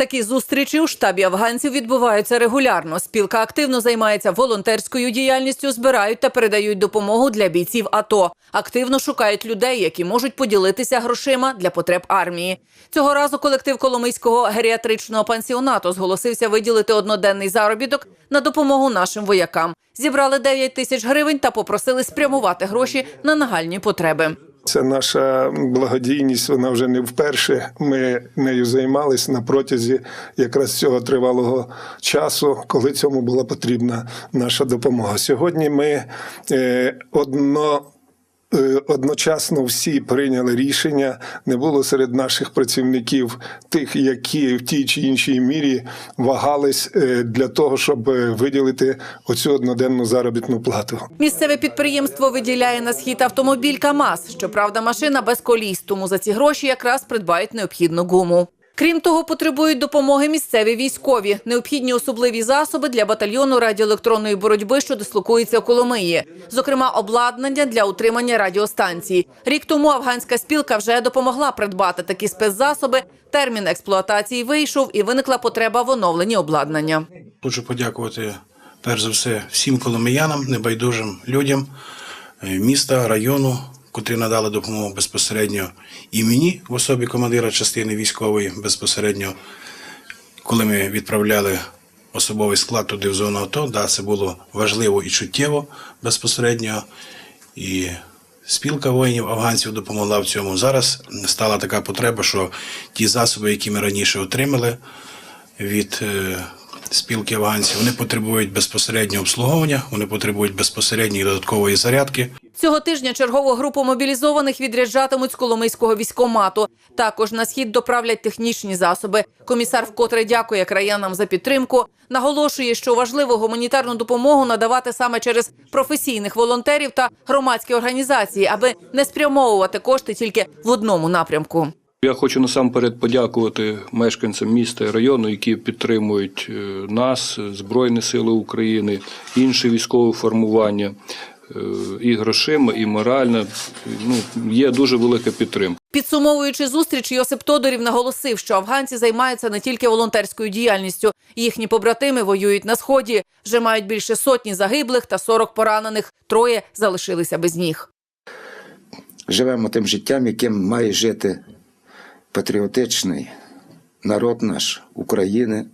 Такі зустрічі у штабі афганців відбуваються регулярно. Спілка активно займається волонтерською діяльністю, збирають та передають допомогу для бійців АТО. Активно шукають людей, які можуть поділитися грошима для потреб армії. Цього разу колектив Коломийського геріатричного пансіонату зголосився виділити одноденний заробіток на допомогу нашим воякам. Зібрали 9 тисяч гривень та попросили спрямувати гроші на нагальні потреби. Це наша благодійність, вона вже не вперше. Ми нею займалися на протязі якраз цього тривалого часу, коли цьому була потрібна наша допомога. Сьогодні ми е, одно. Е, Одночасно всі прийняли рішення. Не було серед наших працівників тих, які в тій чи іншій мірі вагались е, для того, щоб е, виділити оцю одноденну заробітну плату. Місцеве підприємство виділяє на схід автомобіль КАМАЗ. Щоправда, машина без коліс, тому за ці гроші якраз придбають необхідну гуму. Крім того, потребують допомоги місцеві військові, необхідні особливі засоби для батальйону радіоелектронної боротьби, що дислокується у Коломиї, зокрема обладнання для утримання радіостанції. Рік тому афганська спілка вже допомогла придбати такі спецзасоби. Термін експлуатації вийшов і виникла потреба в оновленні обладнання. Хочу подякувати перш за все всім коломиянам, небайдужим людям е, міста, району, котрі надали допомогу безпосередньо і мені в особі командира частини військової безпосередньо, коли ми відправляли особовий склад туди в зону АТО. Да, це було важливо і чуттєво безпосередньо. І спілка воїнів афганців допомогла в цьому. Зараз стала така потреба, що ті засоби, які ми раніше отримали від е, спілки афганців, вони потребують безпосереднього обслуговування, вони потребують безпосередньої додаткової зарядки. Цього тижня чергову групу мобілізованих відряджатимуть з Коломийського військомату. Також на схід доправлять технічні засоби. Комісар вкотре дякує краянам за підтримку. Наголошує, що важливо гуманітарну допомогу надавати саме через професійних волонтерів та громадські організації, аби не спрямовувати кошти тільки в одному напрямку. Я хочу насамперед подякувати мешканцям міста і району, які підтримують е, нас, Збройні Сили України, інші військові формування і грошима, і морально. Ну, є дуже велика підтримка. Підсумовуючи зустріч, Йосип Тодорів наголосив, що афганці займаються не тільки волонтерською діяльністю. Їхні побратими воюють на сході. Вже мають більше сотні загиблих та 40 поранених. Троє залишилися без ніг. живемо тим життям, яким має жити патріотичний народ наш України,